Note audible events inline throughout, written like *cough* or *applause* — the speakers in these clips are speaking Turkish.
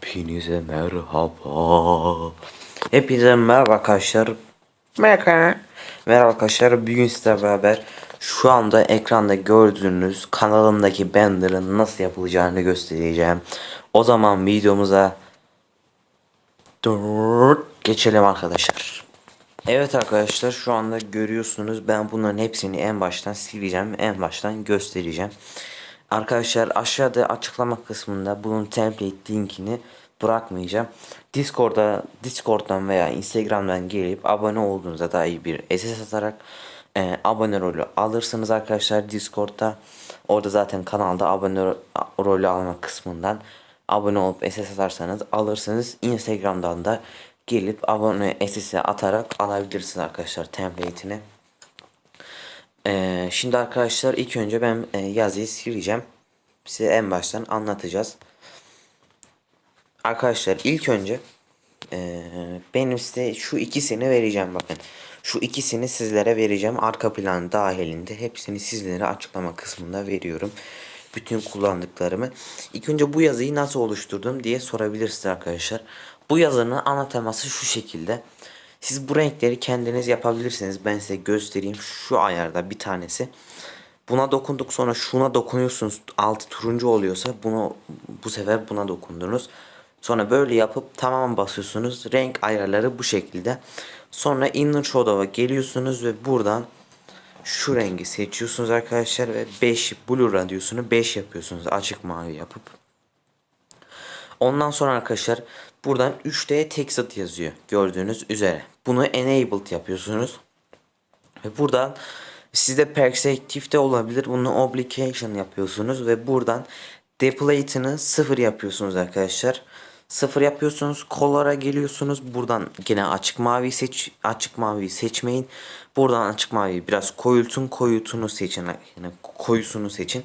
Hepinize merhaba. Hepinize merhaba arkadaşlar. Merhaba. Merhaba arkadaşlar. Bugün sizlerle beraber şu anda ekranda gördüğünüz kanalımdaki banner'ın nasıl yapılacağını göstereceğim. O zaman videomuza geçelim arkadaşlar. Evet arkadaşlar şu anda görüyorsunuz ben bunların hepsini en baştan sileceğim en baştan göstereceğim. Arkadaşlar aşağıda açıklama kısmında bunun template linkini bırakmayacağım. Discord'da Discord'dan veya Instagram'dan gelip abone olduğunuzda dahi bir SS atarak e, abone rolü alırsınız arkadaşlar Discord'da. Orada zaten kanalda abone ro- rolü alma kısmından abone olup SS atarsanız alırsınız. Instagram'dan da gelip abone SS'e atarak alabilirsiniz arkadaşlar template'ini. Ee, şimdi arkadaşlar ilk önce ben e, yazıyı sileceğim. Size en baştan anlatacağız. Arkadaşlar ilk önce e, benim size şu ikisini vereceğim bakın. Şu ikisini sizlere vereceğim. Arka plan dahilinde hepsini sizlere açıklama kısmında veriyorum. Bütün kullandıklarımı. İlk önce bu yazıyı nasıl oluşturdum diye sorabilirsiniz arkadaşlar. Bu yazının ana teması şu şekilde. Siz bu renkleri kendiniz yapabilirsiniz. Ben size göstereyim. Şu ayarda bir tanesi. Buna dokunduk sonra şuna dokunuyorsunuz. Altı turuncu oluyorsa bunu bu sefer buna dokundunuz. Sonra böyle yapıp tamam basıyorsunuz. Renk ayarları bu şekilde. Sonra inner shadow'a geliyorsunuz ve buradan şu rengi seçiyorsunuz arkadaşlar ve 5 blue radyosunu 5 yapıyorsunuz açık mavi yapıp. Ondan sonra arkadaşlar buradan 3D Texit yazıyor gördüğünüz üzere. Bunu enabled yapıyorsunuz. Ve buradan sizde perspective de olabilir. Bunu obligation yapıyorsunuz ve buradan deplate'ını sıfır yapıyorsunuz arkadaşlar. Sıfır yapıyorsunuz. Color'a geliyorsunuz. Buradan yine açık mavi seç açık maviyi seçmeyin. Buradan açık maviyi biraz koyultun. Koyutunu seçin. Yani koyusunu seçin.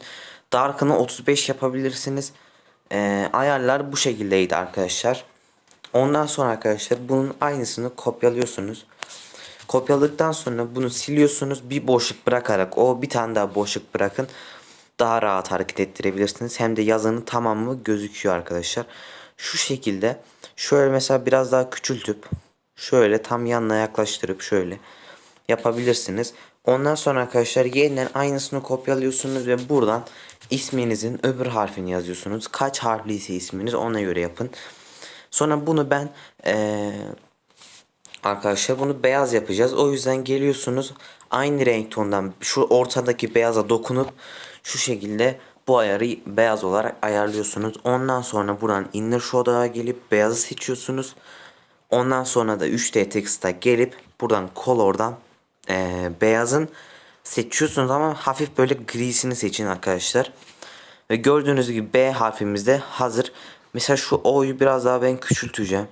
Dark'ını 35 yapabilirsiniz. Ee, ayarlar bu şekildeydi arkadaşlar. Ondan sonra arkadaşlar bunun aynısını kopyalıyorsunuz. Kopyaladıktan sonra bunu siliyorsunuz. Bir boşluk bırakarak o bir tane daha boşluk bırakın. Daha rahat hareket ettirebilirsiniz. Hem de yazının tamamı gözüküyor arkadaşlar. Şu şekilde şöyle mesela biraz daha küçültüp şöyle tam yanına yaklaştırıp şöyle yapabilirsiniz. Ondan sonra arkadaşlar yeniden aynısını kopyalıyorsunuz ve buradan isminizin öbür harfini yazıyorsunuz. Kaç harfliyse isminiz ona göre yapın. Sonra bunu ben eee Arkadaşlar bunu beyaz yapacağız. O yüzden geliyorsunuz aynı renk tondan şu ortadaki beyaza dokunup şu şekilde bu ayarı beyaz olarak ayarlıyorsunuz. Ondan sonra buradan inner shadow'a gelip beyazı seçiyorsunuz. Ondan sonra da 3D text'a gelip buradan color'dan eee, beyazın seçiyorsunuz ama hafif böyle grisini seçin arkadaşlar. Ve gördüğünüz gibi B harfimiz de hazır. Mesela şu O'yu biraz daha ben küçülteceğim.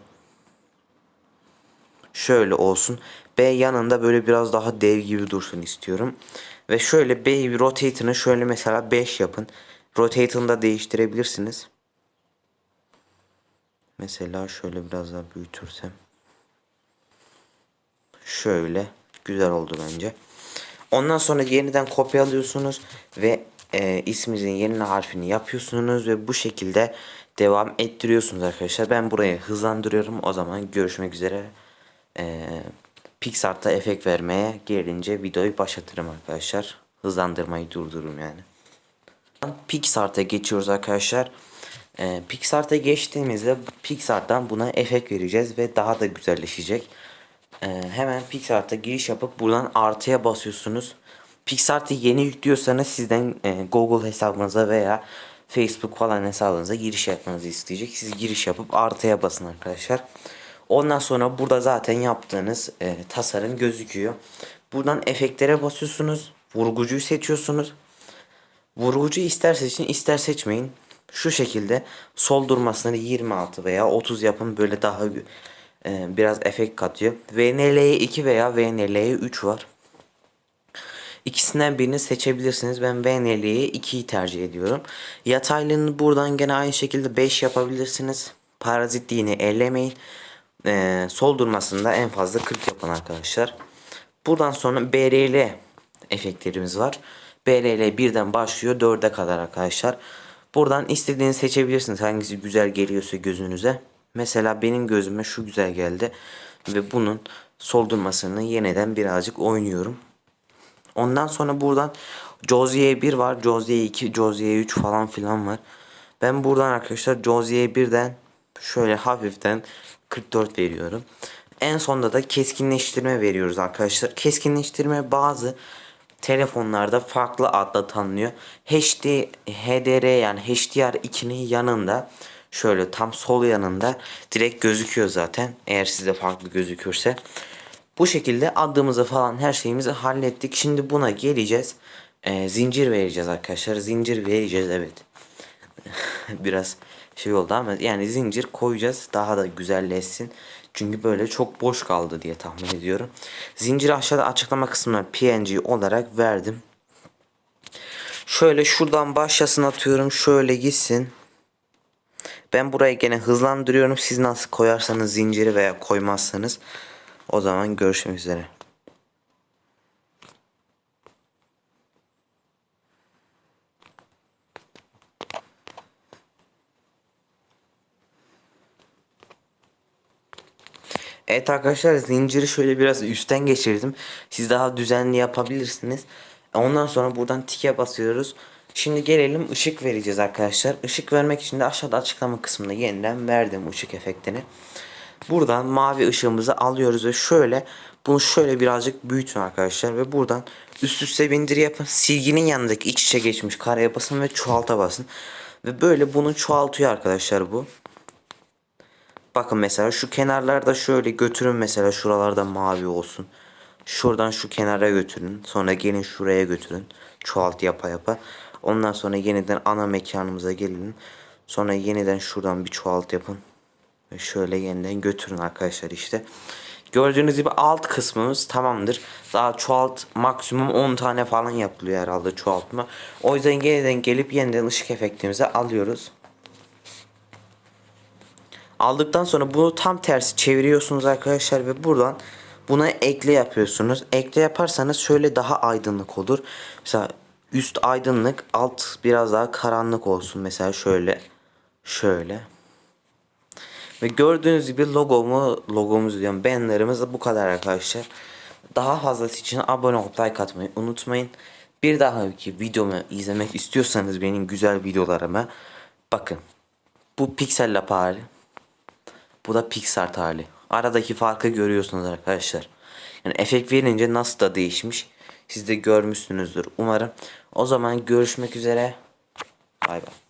Şöyle olsun. B yanında böyle biraz daha dev gibi dursun istiyorum. Ve şöyle B rotate'ını şöyle mesela 5 yapın. Rotate'ını da değiştirebilirsiniz. Mesela şöyle biraz daha büyütürsem. Şöyle. Güzel oldu bence. Ondan sonra yeniden kopyalıyorsunuz ve e, isminizin yeni harfini yapıyorsunuz ve bu şekilde devam ettiriyorsunuz arkadaşlar. Ben burayı hızlandırıyorum. O zaman görüşmek üzere. E, Pixar'ta efekt vermeye gelince videoyu başlatırım arkadaşlar. Hızlandırmayı durdururum yani. Pixart'a geçiyoruz arkadaşlar. Ee, Pixart'a geçtiğimizde Pixart'tan buna efekt vereceğiz ve daha da güzelleşecek. Ee, hemen Pixart'a giriş yapıp buradan artıya basıyorsunuz. Pixart'ı yeni yüklüyorsanız sizden e, Google hesabınıza veya Facebook falan hesabınıza giriş yapmanızı isteyecek. Siz giriş yapıp artıya basın arkadaşlar. Ondan sonra burada zaten yaptığınız e, tasarım gözüküyor. Buradan efektlere basıyorsunuz. Vurgucuyu seçiyorsunuz. Vurgucu ister seçin ister seçmeyin. Şu şekilde sol durmasını 26 veya 30 yapın böyle daha e, biraz efekt katıyor. VNL'ye 2 veya VNL'ye 3 var. İkisinden birini seçebilirsiniz. Ben VNL'ye 2'yi tercih ediyorum. Yataylığını buradan gene aynı şekilde 5 yapabilirsiniz. Parazitliğini ellemeyin. Ee, sol durmasında en fazla 40 yapın arkadaşlar. Buradan sonra BRL efektlerimiz var. BRL birden başlıyor 4'e kadar arkadaşlar. Buradan istediğini seçebilirsiniz. Hangisi güzel geliyorsa gözünüze. Mesela benim gözüme şu güzel geldi. Ve bunun soldurmasını yeniden birazcık oynuyorum. Ondan sonra buradan Jozier 1 var. Jozier 2, Jozier 3 falan filan var. Ben buradan arkadaşlar Jozier 1'den şöyle hafiften 44 veriyorum. En sonda da keskinleştirme veriyoruz arkadaşlar. Keskinleştirme bazı telefonlarda farklı adla tanınıyor. HD, HDR yani HDR2'nin yanında şöyle tam sol yanında direkt gözüküyor zaten. Eğer sizde farklı gözükürse. Bu şekilde adımızı falan her şeyimizi hallettik. Şimdi buna geleceğiz. Ee, zincir vereceğiz arkadaşlar. Zincir vereceğiz evet. *laughs* Biraz şey oldu ama yani zincir koyacağız daha da güzelleşsin. Çünkü böyle çok boş kaldı diye tahmin ediyorum. Zinciri aşağıda açıklama kısmına PNG olarak verdim. Şöyle şuradan başlasın atıyorum. Şöyle gitsin. Ben burayı gene hızlandırıyorum. Siz nasıl koyarsanız zinciri veya koymazsanız o zaman görüşmek üzere. Evet arkadaşlar zinciri şöyle biraz üstten geçirdim. Siz daha düzenli yapabilirsiniz. Ondan sonra buradan tike basıyoruz. Şimdi gelelim ışık vereceğiz arkadaşlar. Işık vermek için de aşağıda açıklama kısmında yeniden verdim ışık efektini. Buradan mavi ışığımızı alıyoruz ve şöyle bunu şöyle birazcık büyütün arkadaşlar ve buradan üst üste bindir yapın. Silginin yanındaki iç içe geçmiş kareye basın ve çoğalta basın. Ve böyle bunu çoğaltıyor arkadaşlar bu. Bakın mesela şu kenarlarda şöyle götürün mesela şuralarda mavi olsun. Şuradan şu kenara götürün. Sonra gelin şuraya götürün. Çoğalt yapa yapa. Ondan sonra yeniden ana mekanımıza gelin. Sonra yeniden şuradan bir çoğalt yapın. Ve şöyle yeniden götürün arkadaşlar işte. Gördüğünüz gibi alt kısmımız tamamdır. Daha çoğalt maksimum 10 tane falan yapılıyor herhalde çoğaltma. O yüzden yeniden gelip yeniden ışık efektimizi alıyoruz. Aldıktan sonra bunu tam tersi çeviriyorsunuz arkadaşlar ve buradan buna ekle yapıyorsunuz. Ekle yaparsanız şöyle daha aydınlık olur. Mesela üst aydınlık, alt biraz daha karanlık olsun. Mesela şöyle şöyle. Ve gördüğünüz gibi logomu, logomuz diyorum bannerımız da bu kadar arkadaşlar. Daha fazlası için abone olup like atmayı unutmayın. Bir dahaki videomu izlemek istiyorsanız benim güzel videolarıma bakın. Bu piksel lap hali. Bu da Pixar hali. Aradaki farkı görüyorsunuz arkadaşlar. Yani efekt verince nasıl da değişmiş. Siz de görmüşsünüzdür umarım. O zaman görüşmek üzere. Bay bay.